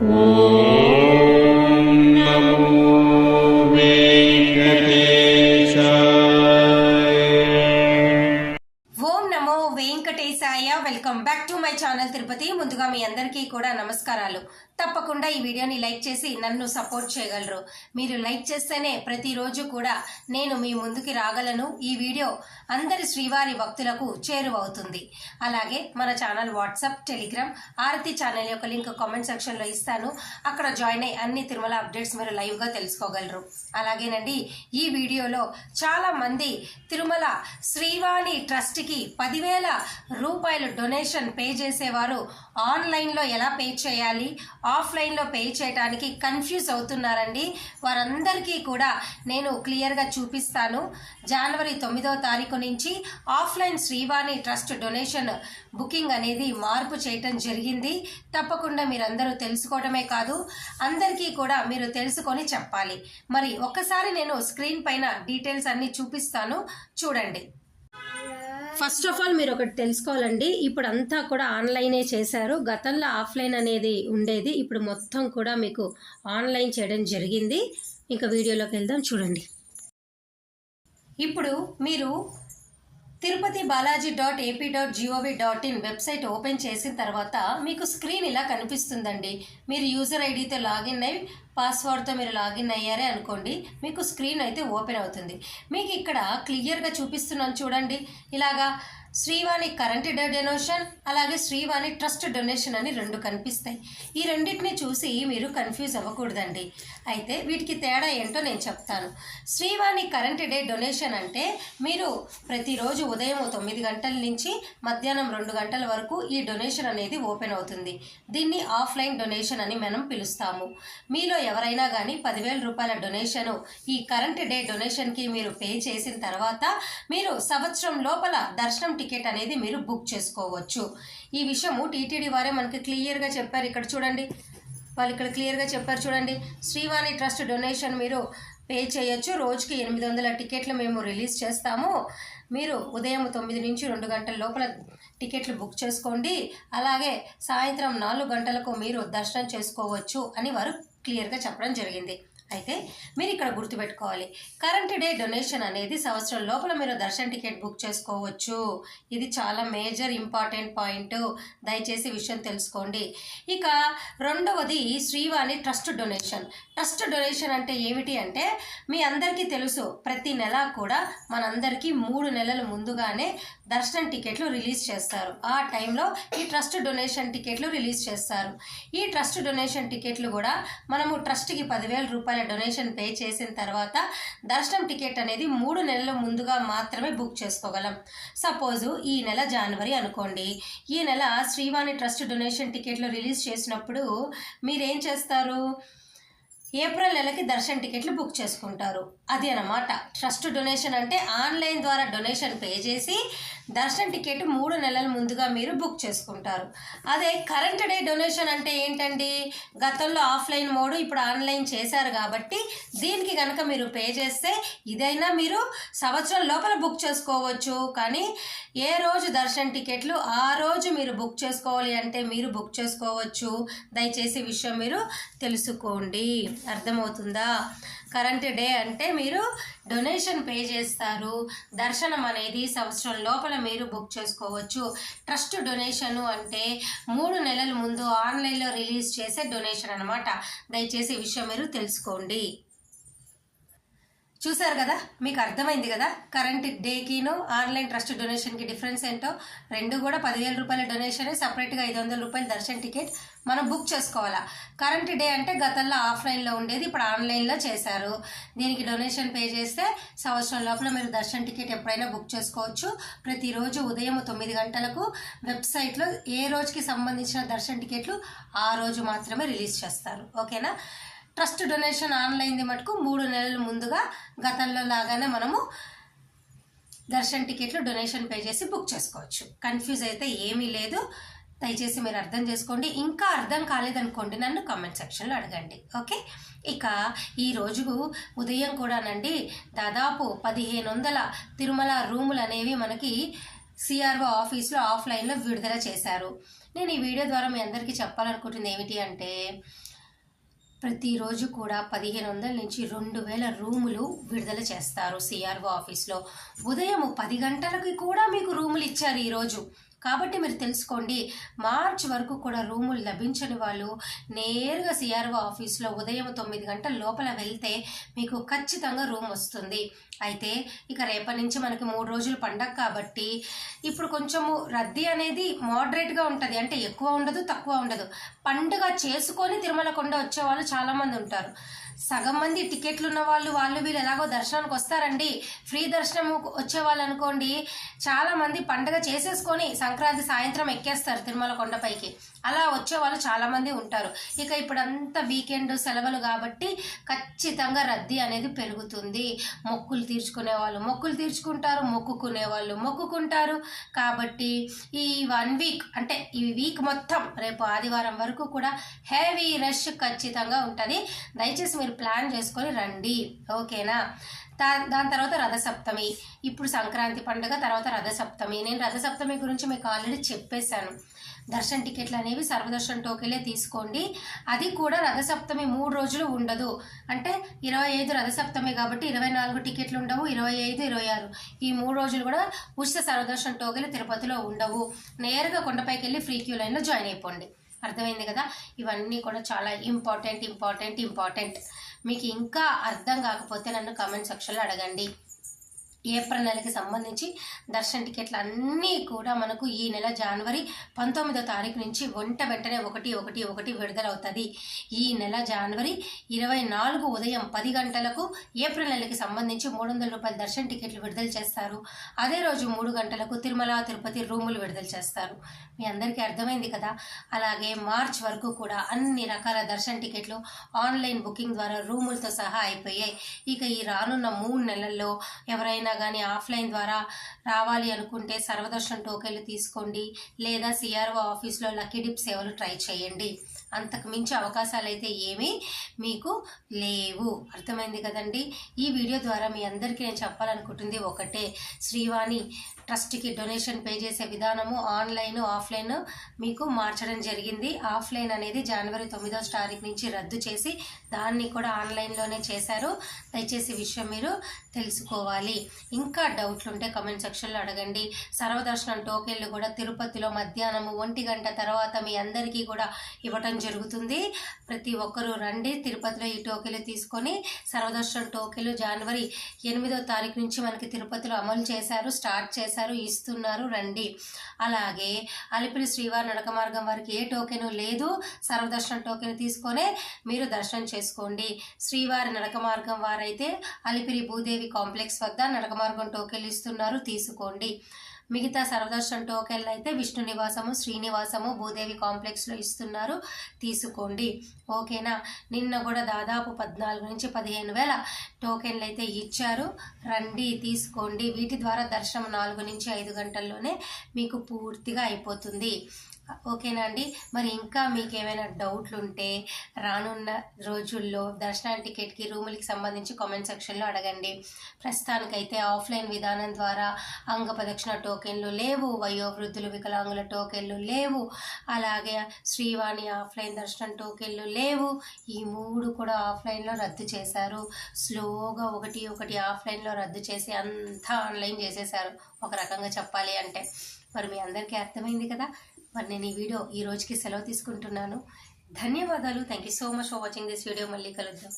Mm. My channel Tirupati. ముందుగా మీ అందరికీ కూడా నమస్కారాలు. తప్పకుండా ఈ వీడియోని లైక్ చేసి నన్ను సపోర్ట్ చేయగలరు. మీరు లైక్ చేస్తేనే ప్రతిరోజు కూడా నేను మీ ముందుకి రాగలను. ఈ వీడియో అందరి శ్రీవారి భక్తులకు చేరువవుతుంది. అలాగే మన ఛానల్ వాట్సాప్ టెలిగ్రామ్ ఆరతి ఛానల్ యొక్క లింక్ కామెంట్ సెక్షన్లో ఇస్తాను. అక్కడ జాయిన్ అయ్యి అన్ని తిరుమల అప్డేట్స్ మీరు లైవ్గా తెలుసుకోగలరు. అలాగేనండి ఈ వీడియోలో చాలామంది తిరుమల శ్రీవాణి ట్రస్ట్కి పదివేల రూపాయలు డొనేషన్ పే చేసేవారు ఆన్లైన్లో ఎలా పే చేయాలి? ఆఫ్లైన్లో పే చేయడానికి కన్ఫ్యూజ్ అవుతున్నారండి. వారందరికీ కూడా నేను క్లియర్గా చూపిస్తాను. జనవరి తొమ్మిదో తారీఖు నుంచి offline Srivani trust donation booking అనేది మార్పు చేయటం జరిగింది. తప్పకుండా మీరందరూ తెలుసుకోవడమే కాదు అందరికీ కూడా మీరు తెలుసుకొని చెప్పాలి. మరి ఒక్కసారి నేను స్క్రీన్ పైన డీటెయిల్స్ అన్నీ చూపిస్తాను. చూడండి. ఫస్ట్ ఆఫ్ ఆల్ మీరు ఒకటి తెలుసుకోవాలండి. ఇప్పుడు అంతా కూడా ఆన్లైనే చేశారు. గతంలో ఆఫ్లైన్ అనేది ఉండేది. ఇప్పుడు మొత్తం కూడా మీకు ఆన్లైన్ చేయడం జరిగింది. ఇంకా వీడియోలోకి వెళ్దాం చూడండి. ఇప్పుడు మీరు Tirupati Balaji dot AP dot GOV dot in website open చేసిన తర్వాత మీకు స్క్రీన్ ఇలా కనిపిస్తుందండి. మీరు యూజర్ ఐడితో లాగిన్ అయ్యి పాస్వర్డ్తో మీరు లాగిన్ అయ్యారే అనుకోండి మీకు స్క్రీన్ అయితే ఓపెన్ అవుతుంది. మీకు ఇక్కడ క్లియర్గా చూపిస్తున్నాను చూడండి. ఇలాగా శ్రీవాణి కరెంట్ డొనేషన్ అలాగే శ్రీవాణి ట్రస్ట్ డొనేషన్ అని రెండు కనిపిస్తాయి. ఈ రెండింటిని చూసి మీరు కన్ఫ్యూజ్ అవ్వకూడదండి. అయితే వీటికి తేడా ఏంటో నేను చెప్తాను. శ్రీవాణి కరెంట్ డే డొనేషన్ అంటే మీరు ప్రతిరోజు ఉదయం తొమ్మిది గంటల నుంచి మధ్యాహ్నం రెండు గంటల వరకు ఈ డొనేషన్ అనేది ఓపెన్ అవుతుంది. దీన్ని ఆఫ్లైన్ డొనేషన్ అని మనం పిలుస్తాము. మీలో ఎవరైనా కానీ పదివేల రూపాయల డొనేషన్ ఈ కరెంట్ డే డొనేషన్కి మీరు పే చేసిన తర్వాత మీరు సంవత్సరం లోపల దర్శనం టికెట్ అనేది మీరు బుక్ చేసుకోవచ్చు. ఈ విషయము టీటీడీ వారే మనకి క్లియర్గా చెప్పారు. ఇక్కడ చూడండి. వాళ్ళు ఇక్కడ క్లియర్గా చెప్పారు చూడండి. శ్రీవాణి ట్రస్ట్ డొనేషన్ మీరు పే చేయొచ్చు. రోజుకి ఎనిమిది వందల టికెట్లు మేము రిలీజ్ చేస్తాము. మీరు ఉదయం తొమ్మిది నుంచి రెండు గంటల లోపల టికెట్లు బుక్ చేసుకోండి. అలాగే సాయంత్రం నాలుగు గంటలకు మీరు దర్శనం చేసుకోవచ్చు అని వారు క్లియర్గా చెప్పడం జరిగింది. అయితే మీరు ఇక్కడ గుర్తుపెట్టుకోవాలి. కరెంట్ డే డొనేషన్ అనేది సంవత్సరం లోపల మీరు దర్శన్ టికెట్ బుక్ చేసుకోవచ్చు. ఇది చాలా మేజర్ ఇంపార్టెంట్ పాయింట్. దయచేసి విషయం తెలుసుకోండి. ఇక రెండవది Srivani trust donation. Trust donation అంటే ఏమిటి అంటే మీ అందరికీ తెలుసు ప్రతి నెల కూడా మనందరికీ మూడు నెలల ముందుగానే దర్శనం టికెట్లు రిలీజ్ చేస్తారు. ఆ టైంలో ఈ ట్రస్ట్ డొనేషన్ టికెట్లు రిలీజ్ చేస్తారు. ఈ ట్రస్ట్ డొనేషన్ టికెట్లు కూడా మనము ట్రస్ట్కి పదివేల రూపాయల డొనేషన్ పే చేసిన తర్వాత దర్శనం టికెట్ అనేది మూడు నెలల ముందుగా మాత్రమే బుక్ చేసుకోగలం. సపోజు ఈ నెల జనవరి అనుకోండి. ఈ నెల శ్రీవాణి ట్రస్ట్ డొనేషన్ టికెట్లు రిలీజ్ చేసినప్పుడు మీరేం చేస్తారు? ఏప్రిల్ నెలకి దర్శన్ టికెట్లు బుక్ చేసుకుంటారు. అది అన్నమాట. ట్రస్ట్ డొనేషన్ అంటే ఆన్లైన్ ద్వారా డొనేషన్ పే చేసి దర్శన్ టికెట్ మూడు నెలల ముందుగా మీరు బుక్ చేసుకుంటారు. అదే కరెంట్ డే డొనేషన్ అంటే ఏంటండి? గతంలో ఆఫ్లైన్ మోడ్ ఇప్పుడు ఆన్లైన్ చేశారు కాబట్టి దీనికి కనుక మీరు పే చేస్తే ఇదైనా మీరు సంవత్సరం లోపల బుక్ చేసుకోవచ్చు. కానీ ఏ రోజు దర్శన్ టికెట్లు ఆ రోజు మీరు బుక్ చేసుకోవాలి అంటే మీరు బుక్ చేసుకోవచ్చు. దయచేసి విషయం మీరు తెలుసుకోండి. అర్థమవుతుందా? కరెంట్ డే అంటే మీరు డొనేషన్ పే చేస్తారు. దర్శనం అనేది సంవత్సరం లోపల మీరు బుక్ చేసుకోవచ్చు. ట్రస్ట్ డొనేషన్ అంటే మూడు నెలల ముందు ఆన్లైన్లో రిలీజ్ చేసే డొనేషన్ అనమాట దయచేసి విషయం మీరు తెలుసుకోండి. చూసారు కదా? మీకు అర్థమైంది కదా? కరెంట్ డేకిను ఆన్లైన్ ట్రస్ట్ డొనేషన్కి డిఫరెన్స్ ఏంటో? రెండు కూడా పదివేల రూపాయల డొనేషన్ సపరేట్గా ఐదు వందల రూపాయల దర్శన్ టికెట్ మనం బుక్ చేసుకోవాలా? కరెంట్ డే అంటే గతంలో ఆఫ్లైన్లో ఉండేది ఇప్పుడు ఆన్లైన్లో చేశారు. దీనికి డొనేషన్ పే చేస్తే సంవత్సరం లోపల మీరు దర్శన్ టికెట్ ఎప్పుడైనా బుక్ చేసుకోవచ్చు. ప్రతిరోజు ఉదయం తొమ్మిది గంటలకు వెబ్సైట్లో ఏ రోజుకి సంబంధించిన దర్శన్ టికెట్లు ఆ రోజు మాత్రమే రిలీజ్ చేస్తారు. ఓకేనా? ట్రస్ట్ డొనేషన్ ఆన్లైన్ది మటుకు మూడు నెలల ముందుగా గతంలో లాగానే మనము దర్శన్ టికెట్లు డొనేషన్ పే చేసి బుక్ చేసుకోవచ్చు. కన్ఫ్యూజ్ అయితే ఏమీ లేదు. దయచేసి మీరు అర్థం చేసుకోండి. ఇంకా అర్థం కాలేదనుకోండి నన్ను కామెంట్ సెక్షన్లో అడగండి. ఓకే? ఇక ఈ రోజు ఉదయం కూడానండి దాదాపు పదిహేను వందల తిరుమల రూములు అనేవి మనకి సిఆర్ఓ ఆఫీస్లో ఆఫ్లైన్లో విడుదల చేశారు. నేను ఈ వీడియో ద్వారా మీ అందరికీ చెప్పాలనుకుంటుంది ఏమిటి అంటే ప్రతిరోజు కూడా పదిహేను వందల నుంచి రెండు వేల రూములు విడుదల చేస్తారు సిఆర్ఓ ఆఫీస్లో. ఉదయం పది గంటలకి కూడా మీకు రూములు ఇచ్చారు ఈరోజు. కాబట్టి మీరు తెలుసుకోండి మార్చ్ వరకు కూడా రూములు లభించని వాళ్ళు నేరుగా సిఆర్ఓ ఆఫీస్లో ఉదయం తొమ్మిది గంటల లోపల వెళ్తే మీకు ఖచ్చితంగా రూమ్ వస్తుంది. అయితే ఇక రేపటి నుంచి మనకి మూడు రోజులు పండగ కాబట్టి ఇప్పుడు కొంచెము రద్దీ అనేది మోడరేట్గా ఉంటుంది. అంటే ఎక్కువ ఉండదు తక్కువ ఉండదు. పండుగ చేసుకొని తిరుమల కొండ వచ్చే వాళ్ళు చాలామంది ఉంటారు. సగం మంది టికెట్లు ఉన్న వాళ్ళు వాళ్ళు వీళ్ళు ఎలాగో దర్శనానికి వస్తారండి. ఫ్రీ దర్శనం వచ్చే వాళ్ళు అనుకోండి చాలా మంది పండగ చేసేసుకొని సంక్రాంతి సాయంత్రం ఎక్కేస్తారు తిరుమల కొండపైకి. అలా వచ్చే వాళ్ళు చాలా మంది ఉంటారు. ఇక ఇప్పుడంతా వీకెండ్ సెలవులు కాబట్టి ఖచ్చితంగా రద్దీ అనేది పెరుగుతుంది. మొక్కులు తీర్చుకునే వాళ్ళు మొక్కులు తీర్చుకుంటారు మొక్కుకునే వాళ్ళు మొక్కుకుంటారు. కాబట్టి ఈ వన్ వీక్ అంటే ఈ వీక్ మొత్తం రేపు ఆదివారం వరకు కూడా హెవీ రష్ ఖచ్చితంగా ఉంటుంది. దయచేసి మీరు ప్లాన్ చేసుకొని రండి. ఓకేనా? దా దాని తర్వాత రథసప్తమి. ఇప్పుడు సంక్రాంతి పండుగ తర్వాత రథసప్తమి. నేను రథసప్తమి గురించి మీకు ఆల్రెడీ చెప్పేశాను. దర్శన్ టికెట్లు అనేవి సర్వదర్శన్ టోకెలే తీసుకోండి. అది కూడా రథసప్తమి మూడు రోజులు ఉండదు. అంటే ఇరవై ఐదు రథసప్తమి కాబట్టి ఇరవై నాలుగు టికెట్లు ఉండవు ఇరవై ఐదు ఇరవై ఆరు. ఈ మూడు రోజులు కూడా ఉచిత సర్వదర్శన్ టోకెలు తిరుపతిలో ఉండవు. నేరుగా కొండపైకి వెళ్ళి ఫ్రీ క్యూ లైన్లో జాయిన్ అయిపోండి. అర్థమైంది కదా? ఇవన్నీ కూడా చాలా ఇంపార్టెంట్ ఇంపార్టెంట్ ఇంపార్టెంట్ మీకు ఇంకా అర్థం కాకపోతే నన్ను కామెంట్ సెక్షన్లో అడగండి. ఏప్రిల్ నెలకి సంబంధించి దర్శన టికెట్లు అన్నీ కూడా మనకు ఈ నెల జనవరి పంతొమ్మిదో తారీఖు నుంచి వంట వెంటనే ఒకటి ఒకటి ఒకటి విడుదలవుతుంది. ఈ నెల జనవరి ఇరవై నాలుగు ఉదయం పది గంటలకు ఏప్రిల్ నెలకి సంబంధించి మూడు వందల రూపాయల దర్శన టికెట్లు విడుదల చేస్తారు. అదే రోజు మూడు గంటలకు తిరుమల తిరుపతి రూములు విడుదల చేస్తారు. మీ అందరికీ అర్థమైంది కదా? అలాగే మార్చ్ వరకు కూడా అన్ని రకాల దర్శన్ టికెట్లు ఆన్లైన్ బుకింగ్ ద్వారా రూములతో సహా అయిపోయాయి. ఇక ఈ రానున్న మూడు నెలల్లో ఎవరైనా కానీ ఆఫ్లైన్ ద్వారా రావాలి అనుకుంటే సర్వదర్శన్ టోకెన్లు తీసుకోండి. లేదా సిఆర్ఓ ఆఫీస్లో లక్కీ డిప్ సేవలు ట్రై చేయండి. అంతకు మించి అవకాశాలు అయితే ఏమీ మీకు లేవు. అర్థమైంది కదండి? ఈ వీడియో ద్వారా మీ అందరికీ నేను చెప్పాలనుకుంటుంది ఒకటే. శ్రీవాణి ట్రస్ట్కి డొనేషన్ పే చేసే విధానము ఆన్లైన్ ఆఫ్లైన్ మీకు మార్చడం జరిగింది. ఆఫ్లైన్ అనేది జనవరి తొమ్మిదో తారీఖు నుంచి రద్దు చేసి దాన్ని కూడా ఆన్లైన్లోనే చేశారు. దయచేసి విషయం మీరు తెలుసుకోవాలి. ఇంకా డౌట్లు ఉంటే కమెంట్ సెక్షన్లో అడగండి. సర్వదర్శనం టోకెన్లు కూడా తిరుపతిలో మధ్యాహ్నము ఒంటి గంట తర్వాత మీ అందరికీ కూడా ఇవ్వటం జరుగుతుంది. ప్రతి ఒక్కరూ రండి తిరుపతిలో ఈ టోకెన్లు తీసుకొని సర్వదర్శనం టోకెన్లు జనవరి ఎనిమిదో తారీఖు నుంచి మనకి తిరుపతిలో అమలు చేశారు స్టార్ట్ చేశారు ఇస్తున్నారు రండి. అలాగే అలిపిరి శ్రీవారి నడక మార్గం వారికి ఏ టోకెను లేదు సర్వదర్శనం టోకెన్ తీసుకొనే మీరు దర్శనం చేసుకోండి. శ్రీవారి నడక మార్గం వారైతే అలిపిరి భూదేవి కాంప్లెక్స్ వద్ద నడక మార్గం ఇస్తున్నారు. తీసుకోండి. మిగతా సర్వదర్శన్ టోకెన్లు అయితే విష్ణు నివాసము శ్రీనివాసము భూదేవి కాంప్లెక్స్లో ఇస్తున్నారు. తీసుకోండి. ఓకేనా? నిన్న కూడా దాదాపు పద్నాలుగు నుంచి పదిహేను వేల టోకెన్లు అయితే ఇచ్చారు. రండి తీసుకోండి. వీటి ద్వారా దర్శనం నాలుగు నుంచి ఐదు గంటల్లోనే మీకు పూర్తిగా అయిపోతుంది. ఓకేనా అండి? మరి ఇంకా మీకు ఏమైనా డౌట్లు ఉంటే రానున్న రోజుల్లో దర్శనం టికెట్కి రూములకి సంబంధించి కామెంట్ సెక్షన్లో అడగండి. ప్రస్తుతానికైతే ఆఫ్లైన్ విధానం ద్వారా అంగ ప్రదక్షిణ టోకెన్లు లేవు వయోవృద్ధులు వికలాంగుల టోకెన్లు లేవు అలాగే శ్రీవాణి ఆఫ్లైన్ దర్శనం టోకెన్లు లేవు. ఈ మూడు కూడా ఆఫ్లైన్లో రద్దు చేశారు. స్లోగా ఒకటి ఒకటి ఆఫ్లైన్లో రద్దు చేసి అంతా ఆన్లైన్ చేసేశారు. ఒక రకంగా చెప్పాలి అంటే. మరి మీ అందరికీ అర్థమైంది కదా? మరి నేను ఈ వీడియో ఈ రోజుకి సెలవు తీసుకుంటున్నాను. ధన్యవాదాలు. Thank you so much for watching this video మళ్ళీ కలుద్దాం.